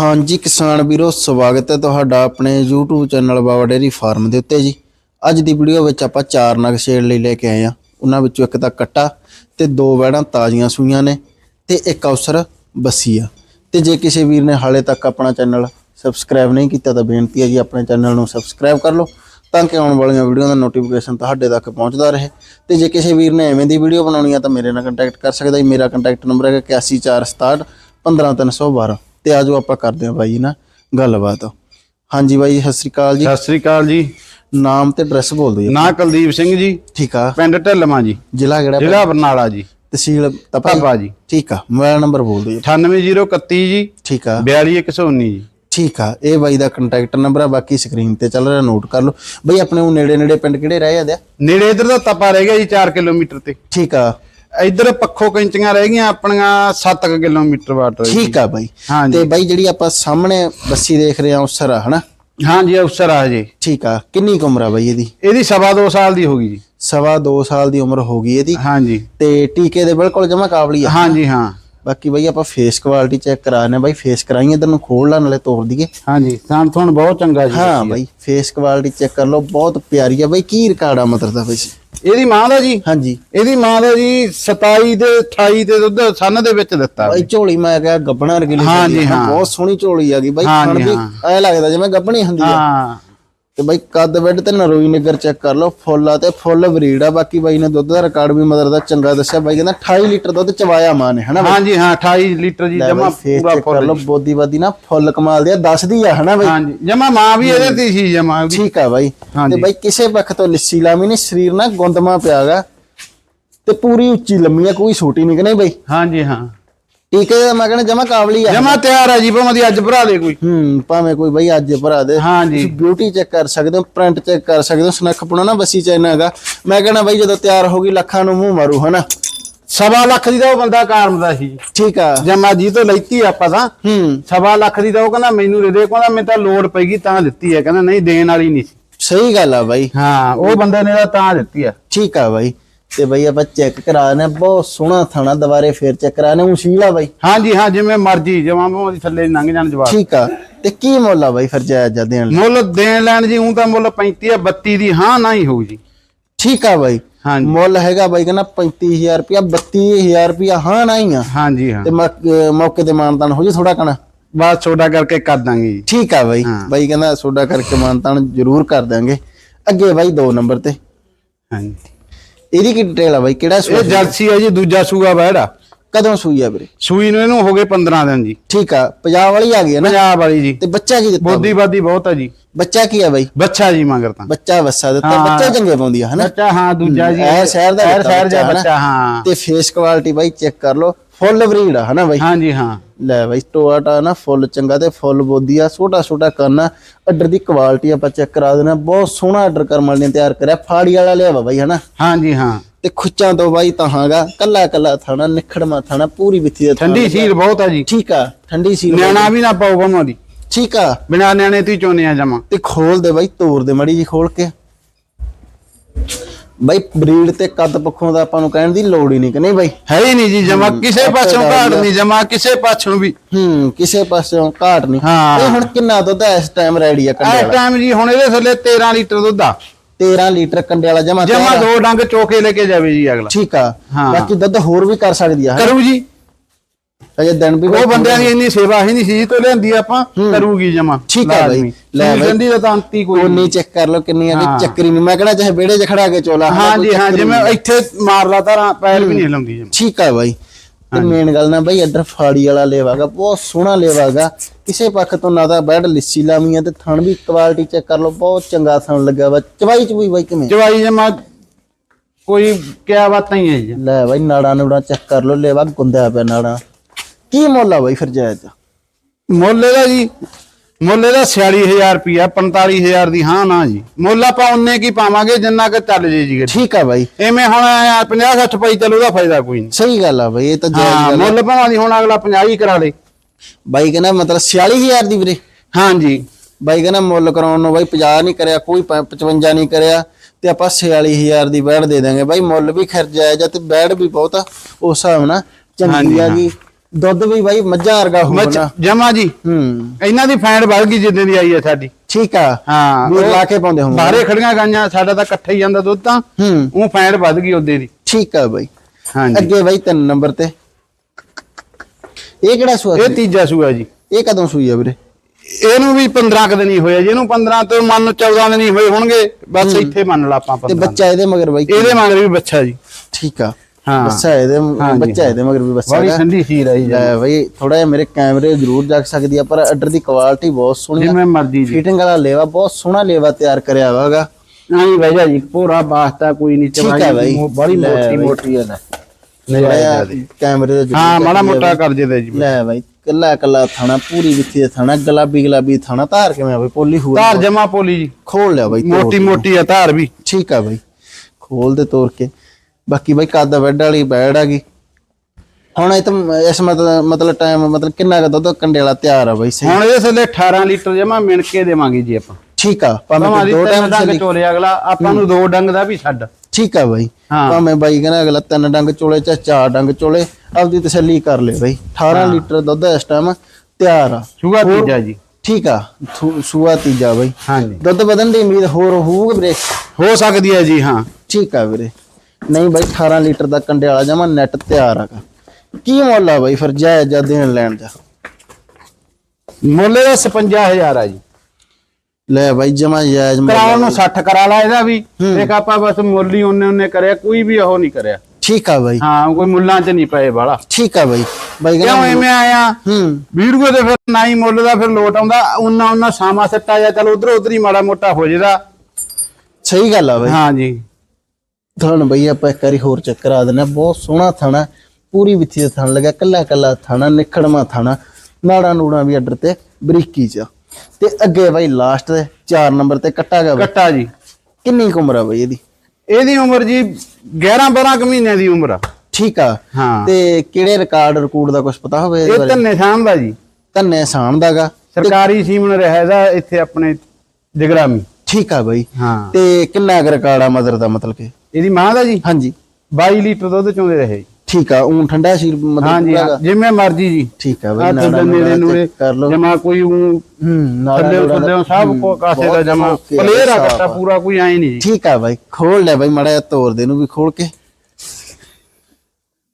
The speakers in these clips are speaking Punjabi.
ਹਾਂਜੀ ਕਿਸਾਨ ਵੀਰੋ, ਸਵਾਗਤ ਹੈ ਤੁਹਾਡਾ ਆਪਣੇ YouTube channel Baba dairy farm ਦੇ ਉੱਤੇ ਜੀ। ਅੱਜ ਦੀ ਵੀਡੀਓ ਵਿੱਚ ਆਪਾਂ ਚਾਰ ਨਗ ਸ਼ੇਡ ਲਈ ਲੈ ਕੇ ਆਏ ਆ ਉਹਨਾਂ ਵਿੱਚੋਂ ਇੱਕ ਤਾਂ ਕੱਟਾ ਤੇ ਦੋ ਵੈੜਾਂ ਤਾਜ਼ੀਆਂ ਸੂਈਆਂ ਨੇ ਤੇ ਇੱਕ ਅਵਸਰ ਬੱਸੀ ਆ। ਤੇ ਜੇ ਕਿਸੇ ਵੀਰ ਨੇ ਹਾਲੇ ਤੱਕ ਆਪਣਾ ਚੈਨਲ ਸਬਸਕ੍ਰਾਈਬ ਨਹੀਂ ਕੀਤਾ ਤਾਂ ਬੇਨਤੀ ਹੈ ਜੀ ਆਪਣੇ ਚੈਨਲ ਨੂੰ ਸਬਸਕ੍ਰਾਈਬ ਕਰ ਲਓ ਤਾਂ ਕਿ ਆਉਣ ਵਾਲੀਆਂ ਵੀਡੀਓ ਦਾ ਨੋਟੀਫਿਕੇਸ਼ਨ ਤੁਹਾਡੇ ਤੱਕ ਪਹੁੰਚਦਾ ਰਹੇ। ਤੇ ਜੇ ਕਿਸੇ ਵੀਰ ਨੇ ਐਵੇਂ ਦੀ ਵੀਡੀਓ ਬਣਾਉਣੀ ਆ ਤਾਂ ਮੇਰੇ ਨਾਲ ਕੰਟੈਕਟ ਕਰ ਸਕਦਾ ਜੀ। ਮੇਰਾ ਕੰਟੈਕਟ ਨੰਬਰ ਹੈ 8146 15312 ਤੇ ਆਜੋ ਆਪਾਂ ਕਰਦੇ ਹਾਂ ਬਾਈ ਜੀ ਨਾ ਗੱਲਬਾਤ। ਹਾਂਜੀ ਬਾਈ ਸਤਿ ਸ੍ਰੀ ਅਕਾਲ ਜੀ। ਸਤਿ ਸ੍ਰੀ ਅਕਾਲ ਜੀ। ਨਾਮ ਤੇ ਐਡਰੈਸ ਬੋਲ ਦਿਓ ਨਾਂ ਕੁਲਦੀਪ ਸਿੰਘ ਜੀ। ਠੀਕ ਆ। ਪਿੰਡ ਢਿੱਲਵਾਂ ਜੀ। ਜ਼ਿਲ੍ਹਾ ਕਿਹੜਾ ਜ਼ਿਲ੍ਹਾ ਬਰਨਾਲਾ ਜੀ। ਤਹਿਸੀਲ ਤਪਾ ਜੀ। ਠੀਕ ਆ ਮੋਬਾਈਲ ਨੰਬਰ ਬੋਲ ਦਿਓ ਜੀ 98031 ਜੀ। ਠੀਕ ਆ। 42119 ਜੀ। ਠੀਕ ਆ ਇਹ ਬਾਈ ਦਾ ਕੰਟੈਕਟ ਨੰਬਰ ਆ ਬਾਕੀ ਸਕਰੀਨ ਤੇ ਚੱਲ ਰਿਹਾ ਨੋਟ ਕਰ ਲਓ। ਬਈ ਆਪਣੇ ਉਹ ਨੇੜੇ ਨੇੜੇ ਪਿੰਡ ਕਿਹੜੇ ਰਹਿ ਜਾਂਦੇ ਆ? ਨੇੜੇ ਇਧਰ ਦਾ ਤਪਾ ਰਹਿ ਗਿਆ ਜੀ 4 ਕਿਲੋਮੀਟਰ ਤੇ। ਠੀਕ ਆ। ਇਧਰ ਪੱਖੋ ਕੈਂਚੀਆਂ ਰਹਿ ਗਈਆਂ ਆਪਣੀਆਂ 7 ਕਿਲੋਮੀਟਰ ਵਾਟ ਠੀਕ ਆ ਬਾਈ। ਤੇ ਬਾਈ ਜਿਹੜੀ ਆਪਾਂ ਸਾਹਮਣੇ ਬੱਸੀ ਦੇਖ ਰਹੇ ਆ ਉਸਰ ਆ ਹਨਾ? ਹਾਂਜੀ ਅਫਸਰ ਆ ਜੀ। ਠੀਕ ਆ। ਕਿੰਨੀ ਕੁ ਉਮਰ ਆ ਬਾਈ ਇਹਦੀ? ਇਹਦੀ ਸਵਾ ਦੋ ਸਾਲ ਦੀ ਹੋ ਗਈ ਜੀ। ਸਵਾ 2 ਸਾਲ ਦੀ ਉਮਰ ਹੋ ਗਈ ਇਹਦੀ। ਹਾਂਜੀ। ਤੇ ਟੀਕੇ ਦੇ ਬਿਲਕੁਲ ਜਮਾ ਕਾਬਲੀ ਆ। ਹਾਂਜੀ ਹਾਂ। ਬਾਕੀ ਬਾਈ ਆਪਾਂ ਫੇਸ ਕੁਆਲਿਟੀ ਚੈੱਕ ਕਰਾਣੇ ਬਾਈ। ਫੇਸ ਕਰਾਈ ਇਧਰ ਨੂੰ ਖੋਲ ਲਾ ਨਾਲੇ ਤੋੜ ਦਈਏ। ਹਾਂਜੀ ਤਾਂ ਤੁਹਾਨੂੰ ਬਹੁਤ ਚੰਗਾ ਜੀ ਹਾਂ ਬਾਈ ਫੇਸ ਕੁਆਲਿਟੀ ਚੈੱਕ ਕਰ ਲਓ ਬਹੁਤ ਪਿਆਰੀ ਆ ਬਾਈ। ਕੀ ਰਿਕਾਰਡ ਆ ਮਤਲਬ ਦਾ ਬਾਈ? ਇਹਦੀ ਮਾਂ ਦਾ ਜੀ? ਹਾਂਜੀ। ਇਹਦੀ ਮਾਂ ਦਾ ਜੀ 27 ਤੇ 28 ਤੇ ਦੁੱਧ ਸੰਨ ਦੇ ਵਿੱਚ ਦਿੱਤਾ ਬਾਈ ਝੋਲੀ ਮੈਂ ਕਿਹਾ ਗੱਬਣਾ ਰਗਲੀ ਹਾਂਜੀ, ਹਾਂ। ਬਹੁਤ ਸੋਹਣੀ ਝੋਲੀ ਆ ਗਈ ਬਾਈ ਖਾਣ ਵੀ। ਐ ਲੱਗਦਾ ਜਿਵੇਂ ਗੱਬਣੀ ਹੁੰਦੀ ਆ। ਹਾਂ। ਤੇ ਬਾਈ ਕੱਦ ਬੈੱਡ ਤੇ ਨਰੋਈ ਨਿਗਰ ਚੈੱਕ ਕਰ ਲਓ ਫੁੱਲ ਆ ਤੇ ਫੁੱਲ ਬਰੀਡ ਆ ਬਾਕੀ ਬਾਈ ਨੇ ਦੁੱਧ ਦਾ ਰਿਕਾਰਡ ਵੀ ਮਦਰ ਦਾ ਚੰਗਾ ਦੱਸਿਆ ਬਾਈ ਕਹਿੰਦਾ 28 ਲੀਟਰ ਦੁੱਧ ਚਵਾਇਆ ਮਾਂ ਨੇ ਹਨਾ ਹਾਂਜੀ ਹਾਂ 28 ਲੀਟਰ ਜੀ ਜਮਾ ਪੂਰਾ ਚੈੱਕ ਕਰ ਫੁੱਲ ਲਓ ਬੋਦੀ ਬਾਦੀ ਨਾ ਫੁੱਲ ਕਮਾਲ ਦੀ ਆ ਦੱਸਦੀ ਆ ਹਨਾ ਬਾਈ? ਹਾਂਜੀ ਜਮਾ ਮਾਂ ਵੀ ਇਹਦੇ ਤੇ ਸੀ ਜਮਾ ਠੀਕ ਆ ਬਾਈ। ਤੇ ਬਾਈ ਕਿਸੇ ਪੱਖ ਤੋਂ ਲਿੱਸੀ ਲਾਮੀ ਨਹੀਂ ਸਰੀਰ ਨਾ ਗੁੰਦਮਾ ਪਿਆਗਾ ਤੇ ਪੂਰੀ ਉੱਚੀ ਲੰਮੀ ਆ ਕੋਈ ਛੋਟੀ ਨਹੀਂ ਕਿ ਨਹੀਂ ਬਾਈ? ਹਾਂਜੀ ਹਾਂ। ਟੀਕੇ ਦਾ ਮੈਂ ਕਹਿੰਦਾ ਜਮਾ ਕਾਬਲੀ ਆ। ਜਮਾ ਤਿਆਰ ਆ ਜੀ ਭਾਵੇਂ ਦੀ ਅੱਜ ਭਰਾ ਦੇ ਕੋਈ। ਹੂੰ ਭਾਵੇਂ ਕੋਈ ਬਾਈ ਅੱਜ ਭਰਾ ਦੇ। ਹਾਂਜੀ ਬਿਊਟੀ ਚੈੱਕ ਕਰ ਸਕਦੇ ਹੋ ਪ੍ਰਿੰਟ ਚੈੱਕ ਕਰ ਸਕਦੇ ਹੋ ਸਨੱਖ ਪੁਣਾ ਨਾ ਬਸੀ ਚਾਈਨਾ ਹੈਗਾ। ਮੈਂ ਕਹਿੰਦਾ ਬਾਈ ਜਦੋਂ ਤਿਆਰ ਹੋ ਗਈ ਲੱਖਾਂ ਨੂੰ ਮੂੰਹ ਮਾਰੂ ਹਨਾ। ਸਵਾ ਲੱਖ ਦੀ ਤਾਂ ਉਹ ਬੰਦਾ ਕਾਰਮ ਦਾ ਸੀ। ਠੀਕ ਆ। ਜਮਾ ਜੀ ਤੋਂ ਲੈਤੀ ਆਪਾਂ ਤਾਂ। ਹੂੰ। ਸਵਾ ਲੱਖ ਦੀ ਤਾਂ ਉਹ ਕਹਿੰਦਾ ਮੈਨੂੰ ਦੇ ਦੇ ਕਹਿੰਦਾ ਮੈਨੂੰ ਤਾਂ ਲੋੜ ਪੈਗੀ ਤਾਂ ਦਿੱਤੀ ਹੈ ਕਹਿੰਦਾ ਨਹੀਂ ਦੇਣ ਵਾਲੀ ਨਹੀਂ ਸਹੀ ਗੱਲ ਆ ਬਾਈ। ਹਾਂ ਉਹ ਬੰਦੇ ਨੇ ਤਾਂ ਦਿੱਤੀ ਆ। ਠੀਕ ਆ ਬਾਈ। ਤੇ ਬਾਈ ਆਪਾਂ ਚੈੱਕ ਕਰਾਣੇ ਬਹੁਤ ਸੋਹਣਾ ਥਾਣਾ ਦੁਬਾਰੇ ਫੇਰ ਚੈੱਕ ਕਰਾਣੇ ਉਹ ਸ਼ੀਲ ਬਾਈ। ਹਾਂਜੀ ਹਾਂ ਜਿਵੇਂ ਮਰਜ਼ੀ ਜਮਾ ਭਾਵੇਂ ਦੀ ਥੱਲੇ ਲੰਘ ਜਾਣ ਜਵਾਬ। ਠੀਕ ਆ। ਤੇ ਕੀ ਮੁੱਲ ਆ ਬਾਈ ਫਿਰ ਜਾਇਜ਼ ਜਾ ਦੇਣ? ਮੁੱਲ ਦੇਣ ਲੈਣ ਜੀ ਉਹ ਤਾਂ ਮੁੱਲ 35 ਆ 32 ਦੀ ਹਾਂ ਨਾ ਹੀ ਹੋਊ ਜੀ। ਠੀਕ ਆ ਬਾਈ। ਹਾਂਜੀ। ਮੁੱਲ ਹੈਗਾ ਬਾਈ ਕਹਿੰਦਾ 35000 ਰੁਪਿਆ 32000 ਰੁਪਿਆ ਹਾਂ ਨਾ ਹੀ ਆ। ਹਾਂਜੀ ਹਾਂ। ਤੇ ਮੌਕੇ ਤੇ ਮਾਨਤਾਨ ਹੋ ਜੇ ਥੋੜਾ ਕਣਾ ਬਸ ਛੋਟਾ ਕਰਕੇ ਕਰ ਦਾਂਗੇ ਜੀ। ਠੀਕ ਆ ਬਾਈ। ਬਾਈ ਕਹਿੰਦਾ ਸੋਡਾ ਕਰਕੇ ਮਾਨਤਾਨ ਜ਼ਰੂਰ ਕਰ ਦਾਂਗੇ ਅੱਗੇ ਬਾਈ 2 ਨੰਬਰ ਤੇ। ਹਾਂਜੀ। ਇਹਦੀ ਕੀ ਡਿਟੇਲ ਆ ਬਾਈ? ਕਿਹੜਾ ਇਹ ਸੂਆ ਜਰਸੀ ਹੈ ਜੀ ਦੂਜਾ ਸੂਆ ਬੈੜਾ ਕਦੋਂ ਸੂਈ ਆ ਵੀਰੇ? ਸੂਈ ਨੂੰ ਇਹਨੂੰ ਹੋ ਗਏ 15 ਦਿਨ ਜੀ। ਠੀਕ ਆ ਪੰਜਾਬ ਵਾਲੀ ਆ ਗਈ ਹੈ ਨਾ? ਪੰਜਾਬ ਵਾਲੀ ਜੀ। ਤੇ ਬੱਚਾ ਕੀ ਦਿੱਤਾ? ਬੋਦੀ ਬਾਦੀ ਬਹੁਤ ਆ ਜੀ। ਬੱਚਾ ਕੀ ਆ ਬਾਈ? ਬੱਚਾ ਜੀ ਮਗਰ ਤਾਂ। ਬੱਚਾ ਵਸਾ ਦਿੱਤਾ ਹਾਂ। ਬੱਚੇ ਚੰਗੇ ਪਾਉਂਦੀ ਆ ਹਨਾ? ਬੱਚਾ ਹਾਂ ਦੂਜਾ ਜੀ। ਇਹ ਸ਼ਹਿਰ ਦਾ ਦਿੱਤਾ ਸ਼ਹਿਰ ਦਾ ਬੱਚਾ, ਬੱਚਾ ਹਾਂ। ਤੇ ਫੇਸ ਕੁਆਲਿਟੀ ਬਾਈ ਚੈੱਕ ਕਰ ਲਓ। ਫੁੱਲ ਬਰੀਡ ਆ ਹਨਾ ਬਾਈ? ਹਾਂਜੀ ਹਾਂ। ਲੈ ਬਾਈ ਟੋਆਟਾ ਨਾ ਫੁੱਲ ਚੰਗਾ ਤੇ ਫੁੱਲ ਬੋਦੀ ਆ ਛੋਟਾ ਛੋਟਾ ਆ। ਆਰਡਰ ਦੀ ਕੁਆਲਿਟੀ ਆਪਾਂ ਚੈੱਕ ਕਰਾ ਦੇਣਾ ਬਹੁਤ ਸੋਹਣਾ ਆਰਡਰ ਕਰਮ ਵਾਲੇ ਨੇ ਤਿਆਰ ਕਰਿਆ। ਫਾੜੀ ਵਾਲਾ ਲਿਆ ਵਾ ਬਾਈ ਹਨਾ? ਹਾਂਜੀ ਹਾਂ। ਤੇ ਖੁੱਚਾਂ ਤੋਂ ਬਾਈ ਤਹਾਂਗਾ ਕੱਲਾ ਕੱਲਾ ਥਾਣਾ ਨਿਖੜਮਾ ਥਾਣਾ ਪੂਰੀ ਵਿੱਥੀ ਦਾ ਠੰਡੀ ਸੀਰ ਬਹੁਤ ਆ ਜੀ। ਠੀਕ ਆ ਠੰਡੀ ਸੀ ਨਿਆਣਾ ਵੀ ਨਾ ਪਾਓ ਭਾਵੇਂ ਦੀ। ਠੀਕ ਆ। ਬਿਨਾ ਨਿਆਣੇ ਤੋਂ ਚੋਨੇ ਆ ਜਮਾ ਤੇ ਖੋਲ ਦੇ ਬਾਈ ਤੋੜ ਦੇ ਮੜੀ ਜੀ ਖੋਲ ਕੇ। ਬਾਈ ਬਰੀਡ ਤੇ ਕੱਦ ਪੱਖੋਂ ਦਾ ਆਪਾਂ ਨੂੰ ਕਹਿਣ ਦੀ ਲੋੜ ਹੀ ਨਹੀਂ ਕਿ ਨਹੀਂ ਬਾਈ? ਹੈ ਹੀ ਨਹੀਂ ਜੀ ਜਮਾ ਕਿਸੇ ਪਾਸੋਂ ਘਾਟ। ਨਹੀਂ ਜਮਾ ਕਿਸੇ ਪਾਸੋਂ ਵੀ। ਹੂੰ ਕਿਸੇ ਪਾਸਿਓਂ ਘਾਟ ਨਹੀਂ। ਹਾਂ। ਇਹ ਹੁਣ ਕਿੰਨਾ ਦੁੱਧ ਇਸ ਟਾਈਮ ਰੈਡੀ ਆ ਕੰਡੇ ਇਸ ਵਾਲਾ? ਟਾਈਮ ਜੀ ਹੁਣ ਇਹਦੇ ਥੱਲੇ 13 ਲੀਟਰ ਦੁੱਧ ਆ। 13 ਲੀਟਰ ਕੰਡੇ ਵਾਲਾ ਜਮਾ ਜਮਾ ਦੋ ਡੰਗ ਚੋਕੇ ਲੈ ਕੇ ਜਾਵੇ ਜੀ ਅਗਲਾ। ਠੀਕ ਆ। ਬਾਕੀ ਦੁੱਧ ਹੋਰ ਵੀ ਕਰ ਸਕਦੀ ਆ ਕਰੂ ਜੀ। ਅਜੇ ਦਿਨ ਵੀ ਉਹ ਬੰਦਿਆਂ ਦੀ ਇੰਨੀ ਸੇਵਾ ਹੀ ਨਹੀਂ ਸੀ ਤੋਂ ਲਿਆਂਦੀ ਆਪਾਂ ਕਰੂਗੀ ਜਮਾ ਠੀਕ ਆ ਬਈ। ਲੈ ਲੈ। ਗੰਦੀ ਦਾ ਤਾਂ ਅੰਤੀ ਕੋਈ ਕੋਨੀ ਚੈੱਕ ਕਰ ਲਓ ਕਿੰਨੀ ਆ ਹਾਂ। ਚੱਕਰੀ ਨਹੀਂ। ਮੈਂ ਕਹਿੰਦਾ ਚਾਹੇ ਵਿਹੜੇ 'ਚ ਖੜਾ ਕੇ ਚੋਲਾ ਹਾਂ ਜੀ ਹਾਂ ਜਿਵੇਂ। ਇੱਥੇ ਮਾਰ ਲਾ ਤਾਂ ਪੈਰ ਵੀ ਨਹੀਂ ਹਿਲਾਉਂਦੀ ਜਮਾ। ਠੀਕ ਆ ਬਾਈ। ਤੇ ਮੇਨ ਗੱਲ ਨਾ ਬਾਈ ਇੱਧਰ ਫਾੜੀ ਵਾਲਾ ਲੇਵਾਗਾ ਬਹੁਤ ਸੋਹਣਾ ਲੇਵਾਗਾ। ਕਿਸੇ ਪੱਖ ਤੋਂ ਨਾ ਤਾਂ ਬੈਡ ਲਿੱਸੀ ਲਾਵੀਂ ਆ ਤੇ ਥਣ ਵੀ ਕੁਆਲਿਟੀ ਚੈੱਕ ਕਰ ਲਓ ਬਹੁਤ ਚੰਗਾ ਥਣ ਲੱਗਾ ਵਾ। ਚਵਾਈ ਚਵੂਈ ਬਾਈ ਕਿਵੇਂ? ਜਵਾਈ ਜਮਾ ਕੋਈ ਕਿਆ ਬਾਤ ਨਹੀਂ ਹੈ ਜੀ। ਲੈ ਬਾਈ ਨਾੜਾ ਨੂੜਾ ਚੈੱਕ ਕਰ ਲਓ ਲੇਵਾ ਗੁੰਦਿਆ ਪਿਆ ਨਾੜਾ। ਕੀ ਮੁੱਲ ਆ ਬਾਈ ਫਿਰ ਜਾਇਜ਼? ਮੁੱਲ ਇਹਦਾ ਜੀ ਮੁੱਲ ਇਹਦਾ 46000 ਰੁਪਿਆ 45000 ਦੀ ਹਾਂ ਨਾ ਜੀ। ਮੁੱਲ ਆਪਾਂ ਉਹਨੇ ਕੀ ਪਾਵਾਂਗੇ ਜਿੰਨਾ ਕਿ ਚੱਲ ਜੇ ਜੀ। ਠੀਕ ਆ ਬਾਈ। ਐਵੇਂ ਹੁਣ 50 60 ਪਈ ਚੱਲ ਉਹਦਾ ਫਾਇਦਾ ਕੋਈ ਨਹੀਂ। ਸਹੀ ਗੱਲ ਆ ਬਾਈ ਇਹ ਤਾਂ ਜਾਇਜ਼ ਹਾਂ ਗੱਲ ਆ। ਮੁੱਲ ਭਾਵਾਂ ਦੀ ਹੁਣ ਅਗਲਾ 50 ਹੀ ਕਰਾ ਲੇ। ਬਾਈ ਕਹਿੰਦਾ ਮਤਲਬ 46000 ਦੀ ਵੀਰੇ। ਹਾਂ ਜੀ। ਬਾਈ ਕਹਿੰਦਾ ਮੁੱਲ ਕਰਾਉਣ ਨੂੰ ਬਾਈ 50 ਨਹੀਂ ਕਰਿਆ ਕੋਈ ਪ- 55 ਨਹੀਂ ਕਰਿਆ ਤੇ ਆਪਾਂ 46000 ਦੀ ਬੈੜ ਦੇ ਦਾਂਗੇ। ਬਾਈ ਮੁੱਲ ਵੀ ਖਰਚ ਜਾਇਜ਼ ਆ ਤੇ ਬੈੜ ਵੀ ਬਹੁਤ ਆ ਉਸ ਹਿਸਾਬ ਨਾਲ ਚੰਗੀ ਆ ਗਈ ਦੁੱਧ ਵੀ ਬਾਈ ਮੱਝਾਂ ਵਰਗਾ ਹੋਊਗਾ ਜਮਾ ਜੀ। ਹੂੰ। ਇਹਨਾਂ ਦੀ ਫੈਂਡ ਵੱਧ ਗਈ ਜਿੱਦਾਂ ਦੀ ਆਈ ਹੈ ਸਾਡੀ। ਠੀਕ ਆ। ਹਾਂ। ਉਹ ਲਾ ਕੇ ਪਾਉਂਦੇ ਹੋਣਗੇ ਬਾਹਰੇ ਖੜੀਆਂ ਗਾਈਆਂ ਸਾਡਾ ਤਾਂ ਇਕੱਠਾ ਹੀ ਜਾਂਦਾ ਦੁੱਧ ਤਾਂ। ਹੂੰ। ਉਹ ਫੈਂਡ ਵੱਧ ਗਈ ਉਹਦੇ ਦੀ। ਠੀਕ ਆ ਬਾਈ। ਹਾਂਜੀ। ਅੱਗੇ ਬਾਈ ਤਿੰਨ ਨੰਬਰ ਤੇ। ਇਹ ਕਿਹੜਾ ਸੂਆ ਇਹ? ਤੀਜਾ ਸੂਆ ਜੀ। ਇਹ ਕਦੋਂ ਸੂਈ ਆ ਵੀਰੇ? ਇਹਨੂੰ ਵੀ 15 ਕੁ ਦਿਨ ਹੀ ਹੋਏ ਜੀ। ਇਹਨੂੰ 15 ਤੋਂ ਮੰਨ ਲਓ 14 ਦਿਨ ਹੀ ਹੋਏ ਹੋਣਗੇ। ਬਸ ਇੱਥੇ ਮੰਨ ਲਾ ਆਪਾਂ ਤੇ 15 ਬੱਚਾ ਇਹਦੇ ਮਗਰ ਬਾਈ ਇਹਦੇ ਮਗਰ ਵੀ ਬੱਚਾ ਜੀ। ਠੀਕ ਆ। ਹਾਂ। ਬੱਚਾ ਇਹਦੇ। ਬੱਚਾ ਇਹਦੇ ਮਗਰ ਵੀ ਬੱਚਾ ਬੜੀ। ਠੰਡੀ ਸੀਰ ਆਈ ਜੀ ਲੈ ਬਾਈ ਥੋੜਾ ਜਿਹਾ ਮੇਰੇ ਕੈਮਰੇ ਜ਼ਰੂਰ ਜਗ ਸਕਦੀ ਆ ਪਰ ਆਰਡਰ ਦੀ ਕੁਆਲਿਟੀ ਬਹੁਤ ਸੋਹਣੀ ਜਿਵੇਂ ਮਰਜ਼ੀ ਜੀ ਫਿਟਿੰਗ ਵਾਲਾ ਲੇਵਾ ਬਹੁਤ ਸੋਹਣਾ ਲੇਵਾ ਤਿਆਰ ਕਰਿਆ ਹੋਗਾ ਨਹੀਂ ਵਜਾ ਜੀ ਪੂਰਾ ਬਾਸਤਾ ਕੋਈ ਨਹੀਂ ਬਾਈ। ਬੜੀ ਮੋਟੀ। ਮੋਟੀ ਹੈ ਨਾ ਕੈਮਰੇ ਦਾ ਹਾਂ ਮਾੜਾ ਮੋਟਾ। ਕਰ ਜੇ ਜੀ ਲੈ ਬਾਈ ਕੱਲਾ ਕੱਲਾ ਥਾਣਾ ਪੂਰੀ ਵਿੱਥੀ ਦਾ ਥਾਣਾ ਗੁਲਾਬੀ ਗੁਲਾਬੀ ਥਾਣਾ ਧਾਰ ਕਿਵੇਂ ਆ ਬਾਈ ਪੋਲੀ ਹੋਈ ਧਾਰ ਜਮਾ ਪੋਲੀ ਜੀ ਖੋਲ ਲਿਆ ਬਾਈ ਮੋਟੀ। ਮੋਟੀ ਆ ਧਾਰ ਵੀ ਠੀਕ ਆ ਬਾਈ ਖੋਲ ਦੇ ਤੋੜ ਕੇ ਬਾਕੀ ਬਾਈ ਕੱਦ ਬੈੱਡ ਵਾਲੀ ਬੈੜ ਆ ਗਈ। ਹੁਣ ਇਹ ਤਾਂ ਇਸ ਮਤਲਬ ਮਤਲਬ ਟਾਈਮ ਮਤਲਬ ਕਿੰਨਾ ਕੁ ਦੁੱਧ ਕੰਡੇ ਵਾਲਾ ਤਿਆਰ ਆ ਬਾਈ ਸਹੀ? ਹੁਣ ਇਹਦੇ ਥੱਲੇ 18 ਲੀਟਰ ਜਮਾ ਮਿਣ ਕੇ ਦੇਵਾਂਗੇ ਜੀ ਆਪਾਂ। ਠੀਕ ਆ ਭਾਵੇਂ ਦੋ ਟਾਈਮ ਡੰਗ ਚੱਲੀ। ਅਗਲਾ ਆਪਾਂ ਨੂੰ ਦੋ ਡੰਗ ਦਾ ਵੀ ਛੱਡ। ਠੀਕ ਆ ਬਾਈ। ਭਾਵੇਂ ਬਾਈ ਕਹਿੰਦਾ ਅਗਲਾ ਤਿੰਨ ਡੰਗ ਚੋਲੇ ਚਾ ਚਾਰ ਡੰਗ ਚੋਲੇ ਆਪਦੀ ਤਸੱਲੀ ਕਰ ਲੈ ਬਾਈ। 18 ਲੀਟਰ ਦੁੱਧ ਇਸ ਟਾਈਮ ਤਿਆਰ ਆ। ਸ਼ੂਗਾ ਤੀਜਾ ਜੀ। ਠੀਕ ਆ ਸੂਆ ਤੀਜਾ ਬਾਈ। ਹਾਂਜੀ। ਦੁੱਧ ਵਧਣ ਦੀ ਉਮੀਦ ਹੋਰ ਹੋਊਗੀ ਵੀਰੇ? ਹੋ ਸਕਦੀ ਹੈ ਜੀ ਹਾਂ। ਠੀਕ ਆ ਵੀਰੇ। ਨਹੀਂ ਬਾਈ 18 ਲੀਟਰ ਦਾ ਕੰਡੇ ਵਾਲਾ ਜਮਾ ਨੈਟ ਤਿਆਰ ਆਗਾ ਕੀ ਮੁੱਲ ਆ ਬਾਈ ਫਿਰ ਜਾਇਜ਼ ਜਾਂ ਦੇਣ ਲੈਣ ਦਾ? ਮੁੱਲ ਦਾ 55000 ਆ ਜੀ। ਲੈ ਬਾਈ ਜਮਾ ਜਾਇਜ਼ ਮੁੱਲ ਕਰਾਉਣ ਨੂੰ ਬਾਈ। 60 ਕਰਾ ਲਾ ਇਹਦਾ ਵੀ। ਇੱਕ ਆਪਾਂ ਬਸ ਮੁੱਲ ਹੀ ਉਹਨੇ ਉਹਨੇ ਕਰਿਆ ਕੋਈ ਵੀ ਉਹ ਨਹੀਂ ਕਰਿਆ। ਠੀਕ ਆ ਬਾਈ। ਹਾਂ ਕੋਈ ਮੁੱਲਾਂ 'ਚ ਨਹੀਂ ਪਏ ਬਾਲਾ। ਠੀਕ ਆ ਬਾਈ। ਬਾਈ ਕਿਉਂ ਐਵੇਂ ਆਇਆ? ਹੂੰ। ਵੀਡੀਓ ਤੇ ਫਿਰ ਨਾ ਹੀ ਮੁੱਲ ਦਾ ਫਿਰ ਲੋਟ ਆਉਂਦਾ। ਉਹਨਾਂ ਉਹਨਾਂ ਸਾਮਾ ਸੱਟਾ ਜਾਂ ਚਲ ਉਧਰ ਉਧਰ ਹੀ ਮਾੜਾ ਮੋਟਾ ਹੋ ਜਿਹਦਾ ਸਹੀ ਗੱਲ ਆ ਬਾਈ। ਹਾਂ ਜੀ। ਥਣ ਬਈ ਆਪਾਂ ਇੱਕ ਵਾਰੀ ਹੋਰ ਚੈੱਕ ਕਰਾ ਦਿੰਦੇ ਬਹੁਤ ਸੋਹਣਾ ਥਾਣਾ ਪੂਰੀ ਵਿੱਥੀ ਦਾ ਥਣ ਲੱਗਾ ਕੱਲਾ ਕੱਲਾ ਥਾਣਾ ਨਿਖੜਮਾ ਥਾਣਾ ਨਾੜਾ ਨੂੜਾ ਵੀ ਅੱਡਰ ਤੇ ਬਰੀਕੀ ਚ ਤੇ ਅੱਗੇ ਬਾਈ ਲਾਸਟ ਦੇ 4 ਨੰਬਰ ਤੇ ਕੱਟਾ ਗਿਆ। ਕੱਟਾ ਜੀ। ਕਿੰਨੀ ਉਮਰ ਆ ਬਾਈ ਇਹਦੀ? ਇਹਦੀ ਉਮਰ ਜੀ 11 12 ਕੁ ਮਹੀਨਿਆਂ ਦੀ ਉਮਰ ਆ। ਠੀਕ ਆ। ਹਾਂ। ਤੇ ਕਿਹੜੇ ਰਿਕਾਰਡ ਰਿਕੂਡ ਦਾ ਕੁਝ ਪਤਾ ਹੋਵੇ ਇਹ ਧੰਨੇ ਸ਼ਾਮ ਦਾ ਜੀ। ਧੰਨੇ ਸਾਣ ਦਾਗਾ ਸਰਕਾਰੀ ਸੀਮਨ ਰਿਹਾ ਇਹਦਾ ਇੱਥੇ ਆਪਣੇ ਜਗਰਾਮੀ। ਠੀਕ ਆ ਬਾਈ। ਹਾਂ। ਤੇ ਕਿੰਨਾ ਕੁ ਰਿਕਾਰਡ ਆ ਮਦਰ ਦਾ ਮਤਲਬ ਕਿ? ਇਹਦੀ ਮਾਂ ਦਾ ਜੀ? ਹਾਂਜੀ। 22 ਲੀਟਰ ਦੁੱਧ ਚੋਂਦੇ ਰਹੇ। ਜੀ ਠੀਕ ਆ ਉਹ ਠੰਡਾ ਸ਼ੀਰ ਮਤਲਬ ਹਾਂ ਜੀ ਪੂਰਾ ਹਾਂ, ਗਾ। ਜਿਵੇਂ ਮਰਜ਼ੀ ਜੀ। ਠੀਕ ਆ ਬਾਈ ਨਾੜਾ ਨੇੜੇ ਨੂੜਾ ਕਰ ਲਓ। ਜਮਾ ਕੋਈ ਹੂੰ ਨਾੜਾ ਥੱਲੇ ਨੂੜਾ ਥੱਲੇ ਦਾ- ਸਭ ਕੋ ਕਾਸੇ ਦਾ ਜਮਾ ਪਲੇਅਰ ਆ ਕੱਟਾ। ਪੂਰਾ ਕੋਈ ਐ ਨਹੀਂ ਜੀ। ਠੀਕ ਆ ਬਾਈ ਖੋਲ ਲੈ ਬਾਈ ਮੜਾ ਤੋੜ ਦੇ ਨੂੰ ਵੀ ਖੋਲ ਕੇ।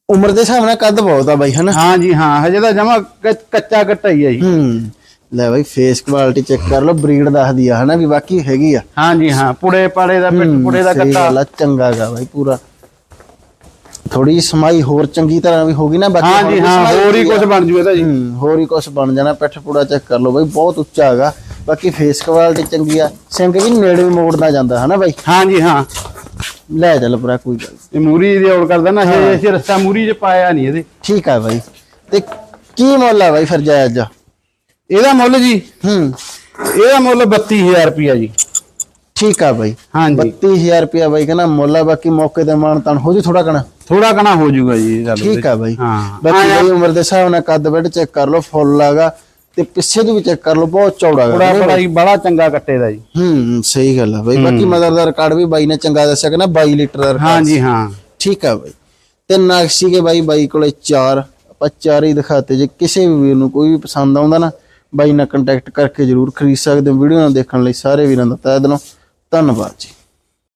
ਉਮਰ ਦੇ ਹਿਸਾਬ ਨਾਲ ਕੱਦ ਬਹੁਤ ਆ ਬਾਈ ਹਨਾ? ਹਾਂ ਜੀ ਹਾਂ ਹਜੇ ਤਾਂ ਜਮਾ ਕੱਚਾ ਕੱਟਾ ਹੀ ਆ ਜੀ। ਹੂੰ। ਲੈ ਬਾਈ ਫੇਸ ਕੁਆਲਿਟੀ ਚੈੱਕ ਕਰ ਲਓ ਬਰੀਡ ਦੱਸਦੀ ਆ ਹਨਾ ਵੀ ਬਾਕੀ ਹੈਗੀ ਆ। ਹਾਂ ਜੀ ਹਾਂ ਪੁੜੇ ਪਾੜੇ ਦਾ ਪਿੱਠ ਪੁੜੇ ਦਾ ਕੱਟਾ ਆ, ਚੰਗਾ ਗਾ ਬਾਈ ਪੂਰਾ। ਥੋੜੀ ਸਮਾਈ ਹੋਰ ਚੰਗੀ ਤਰ੍ਹਾਂ ਵੀ ਹੋਗੀ ਨਾ ਬਾਕੀ ਹਾਂ ਹੁਣ ਜੀ ਵੀ ਹਾਂ ਹੋਰ ਹੀ। ਕੁਝ ਬਣ ਜੂ ਇਹਦਾ ਜੀ। ਹੋਰ ਹੀ ਕੁਝ ਬਣ ਜਾਣਾ ਪਿੱਠ ਪੂੜਾ ਚੈੱਕ ਕਰ ਲਓ ਬਾਈ ਬਹੁਤ ਉੱਚਾ ਹੈਗਾ ਬਾਕੀ ਫੇਸ ਕੁਆਲਿਟੀ ਚੰਗੀ ਆ ਸਿੰਘ ਵੀ ਨੇੜੇ ਵੀ ਮੋੜਦਾ ਜਾਂਦਾ ਹਨਾ ਬਾਈ? ਹਾਂ ਜੀ ਹਾਂ। ਲੈ ਚੱਲ ਪੂਰਾ ਕੋਈ ਗੱਲ। ਇਹ ਮੂਰੀ ਦੀ ਔੜ ਕਰਦਾ ਨਾ ਹਜੇ ਅਸੀਂ ਰਸਤਾ ਮੂਰੀ 'ਚ ਪਾਇਆ ਨਹੀਂ ਇਹਦੇ। ਠੀਕ ਆ ਬਾਈ। ਤੇ ਕੀ ਮੁੱਲ ਆ ਬਾਈ ਫਿਰ ਜਾਇਜ਼? ਆ ਇਹਦਾ ਮੁੱਲ ਜੀ ਹੂੰ। ਇਹਦਾ ਮੁੱਲ 32000 ਰੁਪਿਆ ਜੀ। ਠੀਕ ਆ ਬਾਈ। ਹਾਂ ਜੀ 32000 ਰੁਪਿਆ ਬਾਈ ਕਹਿੰਦਾ ਮੁੱਲ ਆ ਬਾਕੀ ਮੌਕੇ ਤੇ ਮਾਨ ਤਾਨ ਹੋ ਜੂ ਥੋੜਾ ਕਣਾ ਥੋੜਾ ਕਣਾ ਹੋ ਜਾਊਗਾ ਜੀ। ਠੀਕ ਆ ਬਾਈ। ਹਾਂ। ਬਾਕੀ ਬਾਈ ਉਮਰ ਦੇ ਹਿਸਾਬ ਨਾਲ ਕੱਦ ਬੈੱਡ ਚੈੱਕ ਕਰ ਲਓ ਫੁੱਲ ਆਗਾ ਤੇ ਪਿੱਛੇ ਤੋਂ ਵੀ ਚੈੱਕ ਕਰ ਲਓ ਬਹੁਤ ਚੌੜਾ ਥੋੜਾ ਗਾ ਬੜਾ ਹੀ ਬੜਾ ਚੰਗਾ ਕੱਟੇ ਦਾ ਜੀ। ਹੂੰ ਸਹੀ ਗੱਲ ਆ ਬਾਈ। ਬਾਕੀ ਮਦਰ ਦਾ ਰਿਕਾਰਡ ਵੀ ਬਾਈ ਨੇ ਚੰਗਾ ਦੱਸਿਆ ਕਿ ਨਾ 22 ਲੀਟਰ ਦਾ ਹਾਂ ਜੀ ਹਾਂ। ਠੀਕ ਆ ਬਾਈ। ਤੇ ਨਕਸ਼ੀ ਕੇ ਬਾਈ ਬਾਈ ਕੋਲੇ ਚਾਰ। ਆਪਾਂ ਚਾਰ ਹੀ ਦਿਖਾਤੇ ਜੇ ਕਿਸੇ ਵੀ ਵੀਰ ਨੂੰ ਕੋਈ ਵੀ ਪਸੰਦ ਆਉਂਦਾ ਨਾ ਬਾਈ ਨਾਲ ਕੰਟੈਕਟ ਕਰਕੇ ਜਰੂਰ ਖਰੀਦ ਸਕਦੇ ਹੋ। ਵੀਡੀਓ ਨੂੰ ਦੇਖਣ ਲਈ ਸਾਰੇ ਵੀਰਾਂ ਦਾ ਤਹਿ ਦਿਲੋਂ। ਧੰਨਵਾਦ ਜੀ।